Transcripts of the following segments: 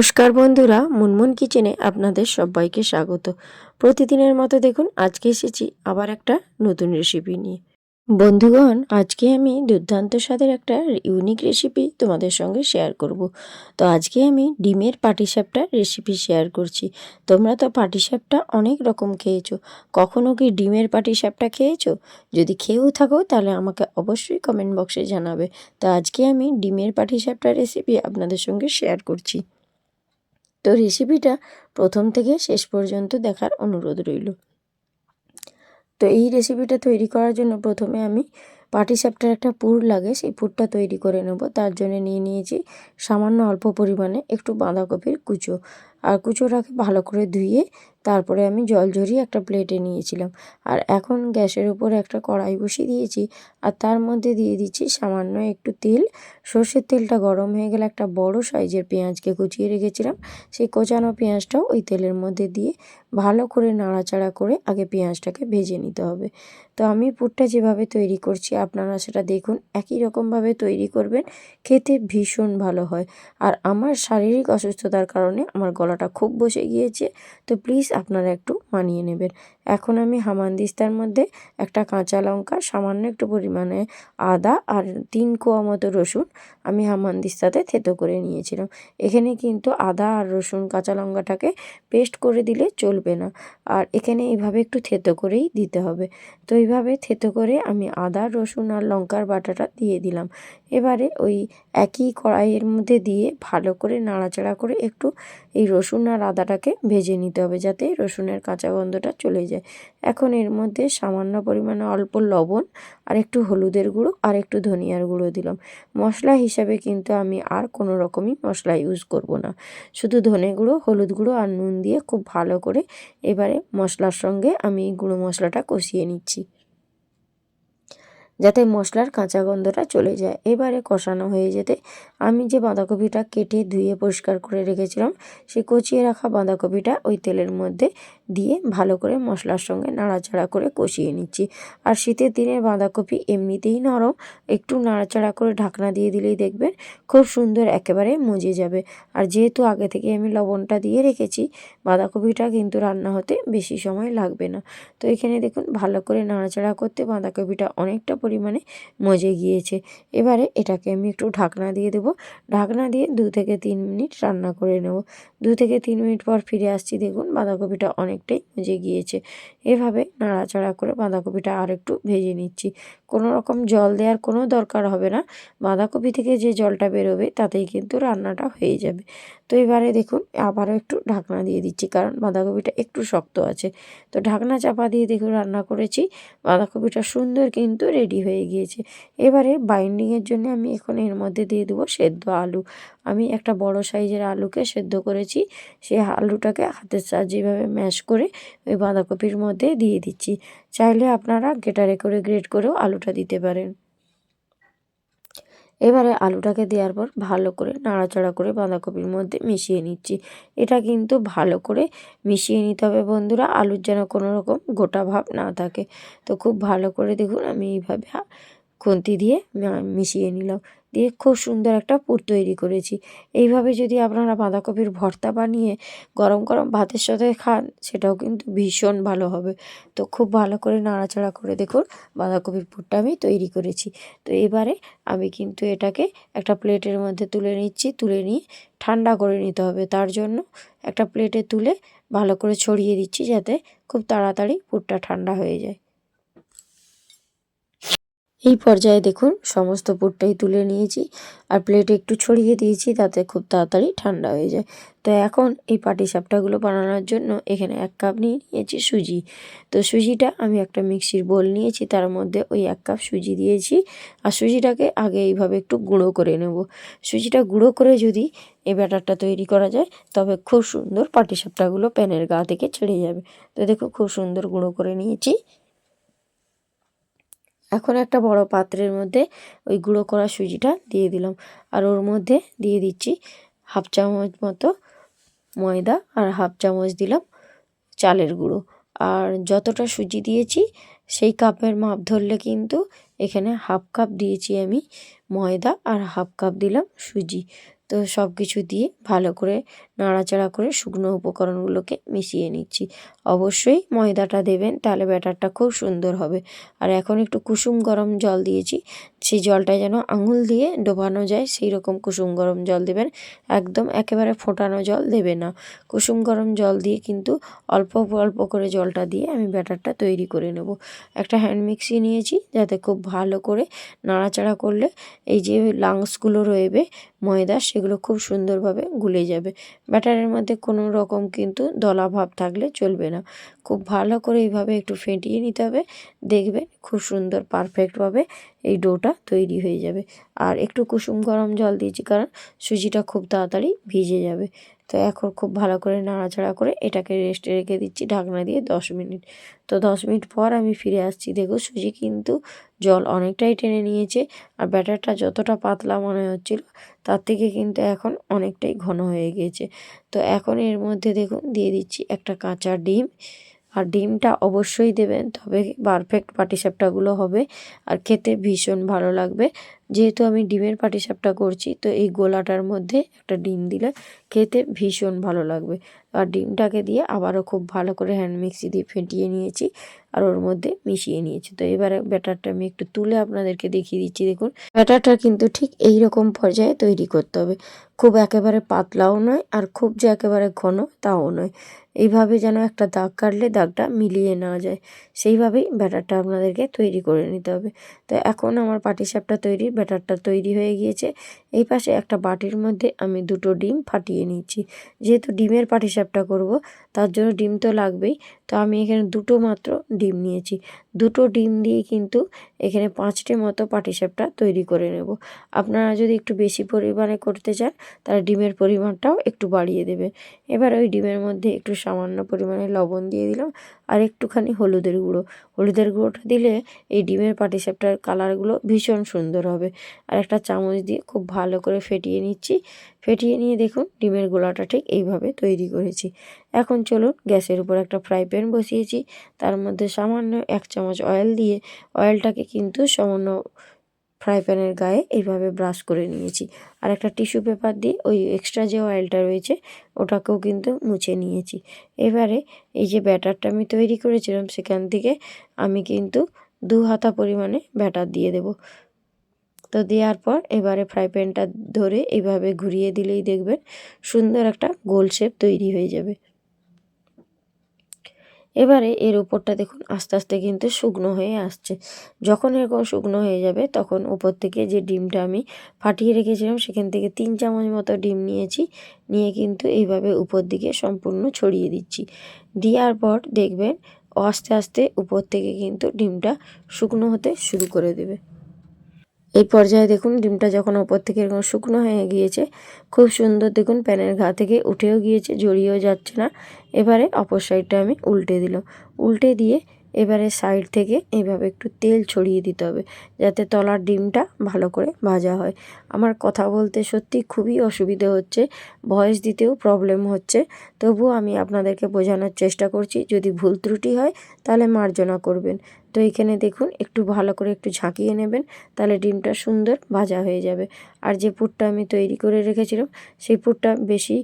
নমস্কার বন্ধুরা, মুনমুন কিচেনে আপনাদের সবাইকে স্বাগত। প্রতিদিনের মতো দেখুন, আজকে এসেছি আবার একটা নতুন রেসিপি নিয়ে। বন্ধুগণ, আজকে আমি দুর্দান্ত স্বাদের একটা ইউনিক রেসিপি তোমাদের সঙ্গে শেয়ার করব। তো আজকে আমি ডিমের পাটিসাপটা রেসিপি শেয়ার করছি। তোমরা তো পাটিসাপটা অনেক রকম খেয়েছো। কখনো কি ডিমের পাটিসাপটা খেয়েছো? যদি খেয়েও থাকো, তাহলে আমাকে অবশ্যই কমেন্ট বক্সে জানাবে। তো আজকে আমি ডিমের পাটিসাপটা রেসিপি আপনাদের সঙ্গে শেয়ার করছি। তো রেসিপিটা প্রথম থেকে শেষ পর্যন্ত দেখার অনুরোধ রইল। তো এই রেসিপিটা তৈরি করার জন্য প্রথমে আমি পাটিসাপটার একটা পুর লাগে, সেই পুরটা তৈরি করে নেব। তার জন্য নিয়ে নিয়েছি সামান্য অল্প পরিমাণে একটু বাঁধাকপির কুচো। আর কুচোটাকে ভালো করে ধুয়ে তারপরে আমি জল ঝরিয়ে একটা প্লেটে নিয়েছিলাম। আর এখন গ্যাসের উপর একটা কড়াই বসিয়ে দিয়েছি আর তার মধ্যে দিয়ে দিচ্ছি সামান্য একটু তেল। সর্ষের তেলটা গরম হয়ে গেলে একটা বড় সাইজের পেঁয়াজকে কুচিয়ে রেখেছিলাম। সেই কোচানো পেঁয়াজটাও ওই তেলের মধ্যে দিয়ে ভালো করে নাড়াচাড়া করে আগে পেঁয়াজটাকে ভেজে নিতে হবে। তো আমি পুরটা যেভাবে তৈরি করছি আপনারা সেটা দেখুন, একই রকমভাবে তৈরি করবেন, খেতে ভীষণ ভালো হয়। আর আমার শারীরিক অসুস্থতার কারণে আমার গলাটা খুব বসে গিয়েছে। তো প্লিজ আপনারা একটু মানিয়ে নেবেন। এখন আমি হামানদিস্তার মধ্যে একটা কাঁচা লঙ্কা, সামান্য একটু পরিমাণে আদা আর তিন কোয়া মতো রসুন আমি হামানদিস্তাতে থেতো করে নিয়েছিলাম। এখানে কিন্তু আদা আর রসুন কাঁচা লঙ্কাটাকে পেস্ট করে দিলে চলবে না। আর এখানে এইভাবে একটু থেতো করেই দিতে হবে। তো এইভাবে থেতো করে আমি আদা, রসুন আর লঙ্কার বাটাটা দিয়ে দিলাম। এবারে ওই একই কড়াইয়ের মধ্যে দিয়ে ভালো করে নাড়াচাড়া করে একটু এই রসুন আর আদাটাকে ভেজে নিতে হবে যাতে রসুনের কাঁচা গন্ধটা চলে যায়। এখন এর মধ্যে সামান্য পরিমাণে অল্প লবণ আর একটু হলুদের গুঁড়ো আর একটু ধনিয়ার গুঁড়ো দিলাম। মশলা হিসাবে কিন্তু আমি আর কোনো রকমই মশলা ইউজ করব না। শুধু ধনে গুঁড়ো, হলুদ গুঁড়ো আর নুন দিয়ে খুব ভালো করে এবারে মশলার সঙ্গে আমি গুঁড়ো মশলাটা কষিয়ে নিচ্ছি। যাতে মশলার কাঁচা গন্ধটা চলে যায়। এবারে কষানো হয়ে যেতে আমি যে বাঁধাকপিটা কেটে ধুয়ে পরিষ্কার করে রেখেছিলাম সেই কচিয়ে রাখা বাঁধাকপিটা ওই তেলের মধ্যে দিয়ে ভালো করে মশলার সঙ্গে নাড়াচাড়া করে কষিয়ে নিচ্ছি। আর শীতের দিনে বাঁধাকপি এমনিতেই নরম, একটু নাড়াচাড়া করে ঢাকনা দিয়ে দিলেই দেখবেন খুব সুন্দর একেবারে মজে যাবে। আর যেহেতু আগে থেকে আমি লবণটা দিয়ে রেখেছি, বাঁধাকপিটা কিন্তু রান্না হতে বেশি সময় লাগবে না। তো এখানে দেখুন ভালো করে নাড়াচাড়া করতে বাঁধাকপিটা অনেকটা পরিমাণে মজে গিয়েছে। এবারে এটাকে আমি একটু ঢাকনা দিয়ে দেবো। ঢাকনা দিয়ে দু থেকে তিন মিনিট রান্না করে নেব। দু থেকে তিন মিনিট পর ফিরে আসছি, দেখুন বাঁধাকপিটা অনেকটাই মজে গিয়েছে। এভাবে নাড়াচাড়া করে বাঁধাকপিটা আর একটু ভেজে নিচ্ছি। কোনো রকম জল দেওয়ার কোনো দরকার হবে না। বাঁধাকপি থেকে যে জলটা বেরোবে তাতেই কিন্তু রান্নাটা হয়ে যাবে। তো এবারে দেখুন, আবারও একটু ঢাকনা দিয়ে দিচ্ছি কারণ বাঁধাকপিটা একটু শক্ত আছে। তো ঢাকনা চাপা দিয়ে দেখুন রান্না করেছি। বাঁধাকপিটা সুন্দর কিন্তু রেডি হয়ে গিয়েছে। এবারে বাইন্ডিংয়ের জন্য আমি এখন এর মধ্যে দিয়ে দেবো সেদ্ধ আলু। আমি একটা বড় সাইজের আলুকে সেদ্ধ করেছি। সেই আলুটাকে হাতের সাহায্যে এভাবে ম্যাশ করে ওই বাঁধাকপির মধ্যে দিয়ে দিচ্ছি। চাইলে আপনারা গ্রেটারে করে গ্রেট করেও আলুটা দিতে পারেন। এবারে আলুটাকে দেওয়ার পর ভালো করে নাড়াচাড়া করে বাঁধাকপির মধ্যে মিশিয়ে নিচ্ছি। এটা কিন্তু ভালো করে মিশিয়ে নিতে হবে বন্ধুরা, আলুর যেন কোনো রকম গোটা ভাব না থাকে। তো খুব ভালো করে দেখুন আমি এইভাবে খুন্তি দিয়ে মিশিয়ে নিলাম। দিয়ে খুব সুন্দর একটা পুর তৈরি করেছি। এইভাবে যদি আপনারা বাঁধাকপির ভর্তা বানিয়ে গরম গরম ভাতের সাথে খান, সেটাও কিন্তু ভীষণ ভালো হবে। তো খুব ভালো করে নাড়াচাড়া করে দেখুন বাঁধাকপির পুরটা আমি তৈরি করেছি। তো এবারে আমি কিন্তু এটাকে একটা প্লেটের মধ্যে তুলে নিচ্ছি, তুলে নিয়ে ঠান্ডা করে নিতে হবে। তার জন্য একটা প্লেটে তুলে ভালো করে ছড়িয়ে দিচ্ছি যাতে খুব তাড়াতাড়ি পুরটা ঠান্ডা হয়ে যায়। এই পর্যায়ে দেখুন, সমস্ত পুরটাই তুলে নিয়েছি আর প্লেটে একটু ছড়িয়ে দিয়েছি তাতে খুব তাড়াতাড়ি ঠান্ডা হয়ে যায়। তো এখন এই পাটিসাপটাগুলো বানানোর জন্য এখানে এক কাপ নিয়ে নিয়েছি সুজি। তো সুজিটা আমি একটা মিক্সির বোল নিয়েছি, তার মধ্যে ওই এক কাপ সুজি দিয়েছি আর সুজিটাকে আগে এইভাবে একটু গুঁড়ো করে নেব। সুজিটা গুঁড়ো করে যদি এই ব্যাটারটা তৈরি করা যায়, তবে খুব সুন্দর পাটিসাপটাগুলো প্যানের গা থেকে ছেড়ে যাবে। তো দেখো খুব সুন্দর গুঁড়ো করে নিয়েছি। এখন একটা বড় পাত্রের মধ্যে ওই গুঁড়ো করা সুজিটা দিয়ে দিলাম। আর ওর মধ্যে দিয়ে দিচ্ছি হাফ চামচ মতো ময়দা আর হাফ চামচ দিলাম চালের গুঁড়ো। আর যতটা সুজি দিয়েছি সেই কাপের মাপ ধরলে কিন্তু এখানে হাফ কাপ দিয়েছি আমি ময়দা আর হাফ কাপ দিলাম সুজি। তো সব কিছু দিয়ে ভালো করে নাড়াচাড়া করে শুকনো উপকরণগুলোকে মিশিয়ে নিচ্ছি। অবশ্যই ময়দাটা দেবেন, তাহলে ব্যাটারটা খুব সুন্দর হবে। আর এখন একটু কুসুম গরম জল দিয়েছি, সেই জলটা যেন আঙুল দিয়ে ডোবানো যায় সেই রকম কুসুম গরম জল দেবেন। একদম একেবারে ফোটানো জল দেবে না। কুসুম গরম জল দিয়ে কিন্তু অল্প অল্প করে জলটা দিয়ে আমি ব্যাটারটা তৈরি করে নেব। একটা হ্যান্ড মিক্সি নিয়েছি, যাতে খুব ভালো করে নাড়াচাড়া করলে এই যে লাংসগুলো রয়েবে ময়দা সেগুলো খুব সুন্দরভাবে গুলে যাবে। ব্যাটারের মধ্যে কোনো রকম কিন্তু দলা ভাব থাকলে চলবে না। খুব ভালো করে এইভাবে একটু ফেটিয়ে নিতে হবে। দেখবে খুব সুন্দর পারফেক্টভাবে এই ডোটা তৈরি হয়ে যাবে। আর একটু কুসুম গরম জল দিয়েছি কারণ সুজিটা খুব তাড়াতাড়ি ভিজে যাবে। তো এখন খুব ভালো করে নাড়াচাড়া করে এটাকে রেস্টে রেখে দিচ্ছি ঢাকনা দিয়ে দশ মিনিট। তো দশ মিনিট পর আমি ফিরে আসছি। দেখো সুজি কিন্তু জল অনেকটাই টেনে নিয়েছে আর ব্যাটারটা যতটা পাতলা মনে হচ্ছিল তার থেকে কিন্তু এখন অনেকটাই ঘন হয়ে গিয়েছে তো এখন এর মধ্যে দেখুন দিয়ে দিচ্ছি একটা কাঁচা ডিম আর ডিমটা অবশ্যই দেবেন, তবে পারফেক্ট পাটিসাপটাগুলো হবে আর খেতে ভীষণ ভালো লাগবে। যেহেতু আমি ডিমের পাটিসাপটা করছি, তো এই গোলাটার মধ্যে একটা ডিম দিলে খেতে ভীষণ ভালো লাগবে। আর ডিমটাকে দিয়ে আবারও খুব ভালো করে হ্যান্ড মিক্সি দিয়ে ফেটিয়ে নিয়েছি আর ওর মধ্যে মিশিয়ে নিয়েছি। তো এবারে ব্যাটারটা আমি একটু তুলে আপনাদেরকে দেখিয়ে দিচ্ছি, দেখুন। ব্যাটারটা কিন্তু ঠিক এই রকম পর্যায়ে তৈরি করতে হবে। খুব একেবারে পাতলাও নয় আর খুব যে একেবারে ঘন তাও নয়। এইভাবে যেন একটা দাগ কাটলে দাগটা মিলিয়ে না যায়। সেইভাবেই ব্যাটারটা আপনাদেরকে তৈরি করে নিতে হবে। তো এখন আমার পাটিসাপটা তৈরি ব্যাটারটা তৈরি হয়ে গিয়েছে। এই পাশে একটা বাটির মধ্যে আমি দুটো ডিম ফাটিয়ে নিচ্ছি। যেহেতু ডিমের পাটিসাপটা করব তার জন্য ডিম তো লাগবেই। তো আমি এখানে দুটো মাত্র ডিম নিয়েছি। দুটো ডিম দিয়ে কিন্তু এখানে পাঁচটি মতো পাটিসাপটা তৈরি করে নেব। আপনারা যদি একটু বেশি পরিমাণে করতে চান, তাহলে ডিমের পরিমাণটাও একটু বাড়িয়ে দেবে। এবার ওই ডিমের মধ্যে একটু সামান্য পরিমাণে লবণ দিয়ে দিলাম আর একটুখানি হলুদের গুঁড়ো। হলুদের গুঁড়োটা দিলে এই ডিমের পাটিসাপটার কালারগুলো ভীষণ সুন্দর হবে। আর একটা চামচ দিয়ে খুব ভালো করে ফেটিয়ে নিচ্ছি। ফেটিয়ে নিয়ে দেখুন, ডিমের গোলাটা ঠিক এইভাবে তৈরি করেছি। এখন চলুন গ্যাসের উপর একটা ফ্রাই প্যান বসিয়েছি। তার মধ্যে সামান্য এক চামচ অয়েল দিয়ে অয়েলটাকে কিন্তু সামান্য ফ্রাই প্যানের গায়ে এইভাবে ব্রাশ করে নিয়েছি। আর একটা টিস্যু পেপার দিয়ে ওই এক্সট্রা যে অয়েলটা রয়েছে, ওটাকেও কিন্তু মুছে নিয়েছি। এবারে এই যে ব্যাটারটা আমি তৈরি করেছিলাম, সেখান থেকে আমি কিন্তু দু হাতা পরিমাণে ব্যাটার দিয়ে দেব। তো দেওয়ার পর এবারে ফ্রাই প্যানটা ধরে এইভাবে ঘুরিয়ে দিলেই দেখবেন সুন্দর একটা গোল শেপ তৈরি হয়ে যাবে। এবারে এর উপরটা দেখুন আস্তে আস্তে কিন্তু শুকনো হয়ে আসছে। যখন এরকম শুকনো হয়ে যাবে, তখন উপর থেকে যে ডিমটা আমি ফাটিয়ে রেখেছিলাম, সেখান থেকে তিন চামচ মতো ডিম নিয়েছি, নিয়ে কিন্তু এইভাবে উপর দিকে সম্পূর্ণ ছড়িয়ে দিচ্ছি। দেওয়ার পর দেখবেন, আস্তে আস্তে উপর থেকে কিন্তু ডিমটা শুকনো হতে শুরু করে দেবে। এই পর্যায়ে দেখুন ডিমটা যখন ওপর থেকে এরকম শুকনো হয়ে গিয়েছে, খুব সুন্দর দেখুন প্যানের ঘা থেকে উঠেও গিয়েছে, জড়িয়েও যাচ্ছে না। এবারে অপর সাইডটা আমি উল্টে দিলাম। উল্টে দিয়ে এবারে সাইড থেকে এভাবে একটু তেল ছড়িয়ে দিতে হবে যাতে তলার ডিমটা ভালো করে ভাজা হয়। আমার কথা বলতে সত্যি খুবই অসুবিধে হচ্ছে, ভয়েস দিতেও প্রবলেম হচ্ছে। তবুও আমি আপনাদেরকে বোঝানোর চেষ্টা করছি, যদি ভুল ত্রুটি হয় তাহলে মার্জনা করবেন। তো এখানে দেখুন, একটু ভালো করে একটু ঝাঁকিয়ে নেবেন, তাহলে ডিমটা সুন্দর ভাজা হয়ে যাবে। আর যে পুরটা আমি তৈরি করে রেখেছিলাম, সেই পুরটা বেশি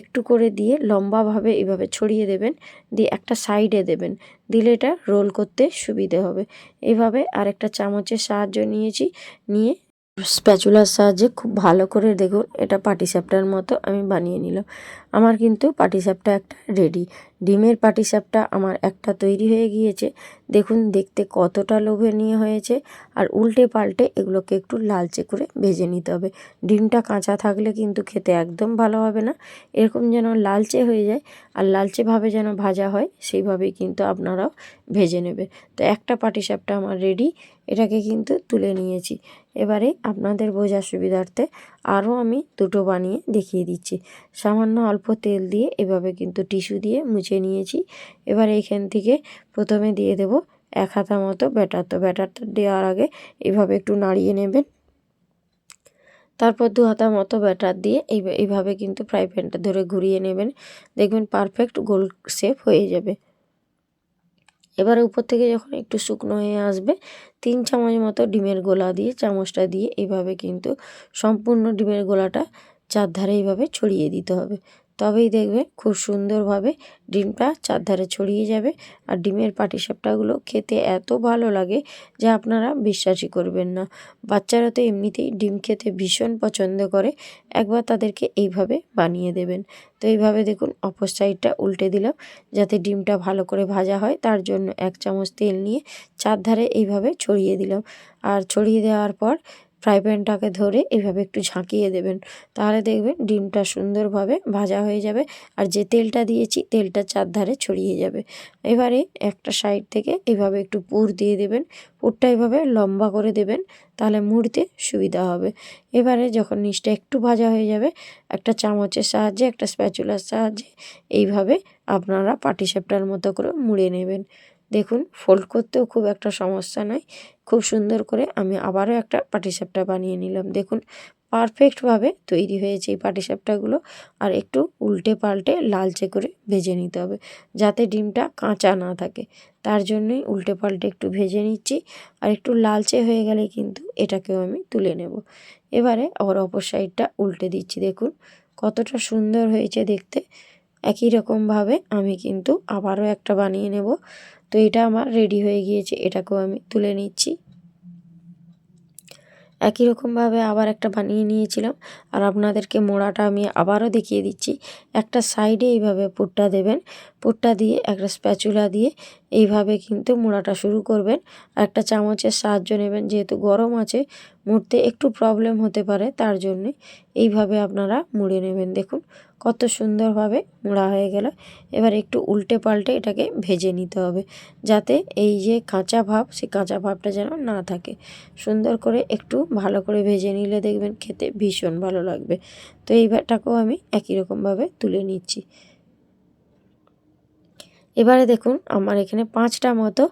একটু করে দিয়ে লম্বাভাবে এভাবে ছড়িয়ে দেবেন, দিয়ে একটা সাইডে দেবেন, দিলে এটা রোল করতে সুবিধে হবে। এভাবে আরেকটা চামচের সাহায্য নিয়েছি, নিয়ে স্প্যাচুলার সাহায্যে খুব ভালো করে দেখুন, এটা পাটিসাপটার মতো আমি বানিয়ে নিলাম। আমার কিন্তু পাটিসাপটা একটা রেডি ডিমের পাটিসাপটা আমার একটা তৈরি হয়ে গিয়েছে। দেখুন, দেখতে কতটা লোভনীয় হয়েছে। আর উল্টে পাল্টে এগুলোকে একটু লালচে করে ভেজে নিতে হবে। ডিমটা কাঁচা থাকলে কিন্তু খেতে একদম ভালো হবে না। এরকম যেন লালচে হয়ে যায় আর লালচেভাবে যেন ভাজা হয়, সেইভাবেই কিন্তু আপনারাও ভেজে নেবে তো একটা পাটিসাপটা আমার রেডি এটাকে কিন্তু তুলে নিয়েছি। এবারে আপনাদের বোঝার সুবিধার্থে আরও আমি দুটো বানিয়ে দেখিয়ে দিচ্ছি। সামান্য অল্প তেল দিয়ে এভাবে কিন্তু টিস্যু দিয়ে মুছে নিয়েছি। এবার এইখান থেকে প্রথমে দিয়ে দেব এক হাতা মতো ব্যাটার। তো ব্যাটারটা দেওয়ার আগে এভাবে একটু নাড়িয়ে নেবেন। তারপর দু হাতা মতো ব্যাটার দিয়ে এই এইভাবে কিন্তু ফ্রাই প্যানটা ধরে ঘুরিয়ে নেবেন। দেখবেন পারফেক্ট গোল শেপ হয়ে যাবে। এবারে উপর থেকে যখন একটু শুকনো হয়ে আসবে, তিন চামচ মতো ডিমের গোলা দিয়ে, চামচটা দিয়ে এইভাবে কিন্তু সম্পূর্ণ ডিমের গোলাটা চারধারে এইভাবে ছড়িয়ে দিতে হবে। তবেই দেখবে খুব সুন্দরভাবে ডিমটা চারধারে ছড়িয়ে যাবে। আর ডিমের পাটিসাপটাগুলো খেতে এত ভালো লাগে যে আপনারা বিশ্বাসই করবেন না। বাচ্চারা তো এমনিতেই ডিম খেতে ভীষণ পছন্দ করে। একবার তাদেরকে এইভাবে বানিয়ে দেবেন। তো এইভাবে দেখুন অপর সাইডটা উল্টে দিলাম যাতে ডিমটা ভালো করে ভাজা হয়। তার জন্য এক চামচ তেল নিয়ে চারধারে এইভাবে ছড়িয়ে দিলাম। আর ছড়িয়ে দেওয়ার পর ফ্রাই প্যানটাকে ধরে এভাবে একটু ঝাঁকিয়ে দেবেন। তাহলে দেখবেন ডিমটা সুন্দরভাবে ভাজা হয়ে যাবে আর যে তেলটা দিয়েছি তেলটা চারধারে ছড়িয়ে যাবে। এবারে একটা সাইড থেকে এভাবে একটু পুর দিয়ে দেবেন। পুরটা এভাবে লম্বা করে দেবেন, তাহলে মুড়তে সুবিধা হবে। এবারে যখন নিচটা একটু ভাজা হয়ে যাবে, একটা চামচের সাহায্যে, একটা স্প্যাচুলার সাহায্যে এইভাবে আপনারা পাটিসাপটার মতো করে মুড়ে নেবেন। দেখুন ফোল্ড করতেও খুব একটা সমস্যা নয়। খুব সুন্দর করে আমি আবারও একটা পাটিসাপটা বানিয়ে নিলাম। দেখুন পারফেক্টভাবে তৈরি হয়েছে এই পাটিসাপটাগুলো আর একটু উল্টে পাল্টে লালচে করে ভেজে নিতে হবে, যাতে ডিমটা কাঁচা না থাকে। তার জন্যই উল্টে পাল্টে একটু ভেজে নিচ্ছি। আর একটু লালচে হয়ে গেলে কিন্তু এটাকেও আমি তুলে নেব। এবারে আবার অপর সাইডটা উল্টে দিচ্ছি। দেখুন, কতটা সুন্দর হয়েছে দেখতে। একই রকমভাবে আমি কিন্তু আবারও একটা বানিয়ে নেব। তো এটা আমার রেডি হয়ে গিয়েছে, এটাকেও আমি তুলে নিচ্ছি। একই রকমভাবে আবার একটা বানিয়ে নিয়েছিলাম, আর আপনাদেরকে মোড়াটা আমি আবারও দেখিয়ে দিচ্ছি। একটা সাইডে এইভাবে পুটটা দেবেন, পুটটা দিয়ে একটা স্প্যাচুলা দিয়ে এইভাবে কিন্তু মোড়াটা শুরু করবেন। একটা চামচের সাহায্য নেবেন, যেহেতু গরম আছে, মুড়তে একটু প্রবলেম হতে পারে, তার জন্যে এইভাবে আপনারা মুড়ে নেবেন। দেখুন, কত সুন্দরভাবে মোড়া হয়ে গেল। এবার একটু উল্টে পাল্টে এটাকে ভেজে নিতে হবে, যাতে এই যে কাঁচা ভাব, সেই কাঁচা ভাবটা যেন না থাকে। সুন্দর করে একটু ভালো করে ভেজে নিলে দেখবেন খেতে ভীষণ ভালো লাগবে। তো এইবারটাকেও আমি একই রকমভাবে তুলে নিচ্ছি। এবারে দেখুন, আমার এখানে পাঁচটা মতো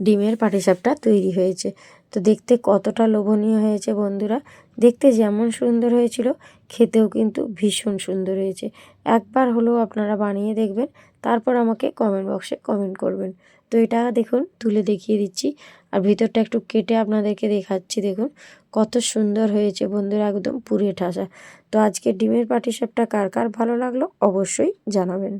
ডিমের পাটিসাপটা তৈরি হয়েছে। তো দেখতে কতটা লোভনীয় হয়েছে বন্ধুরা। দেখতে যেমন সুন্দর হয়েছিল, খেতেও কিন্তু ভীষণ সুন্দর হয়েছে। একবার হলেও আপনারা বানিয়ে দেখবেন, তারপর আমাকে কমেন্ট বক্সে কমেন্ট করবেন। তো এটা দেখুন, তুলে দেখিয়ে দিচ্ছি। আর ভিতরটা একটু কেটে আপনাদেরকে দেখাচ্ছি, দেখুন। কত সুন্দর হয়েছে বন্ধুরা, একদম পুরে ঠাসা। তো আজকে ডিমের পাটিসাপটা কার কার ভালো লাগল অবশ্যই জানাবেন।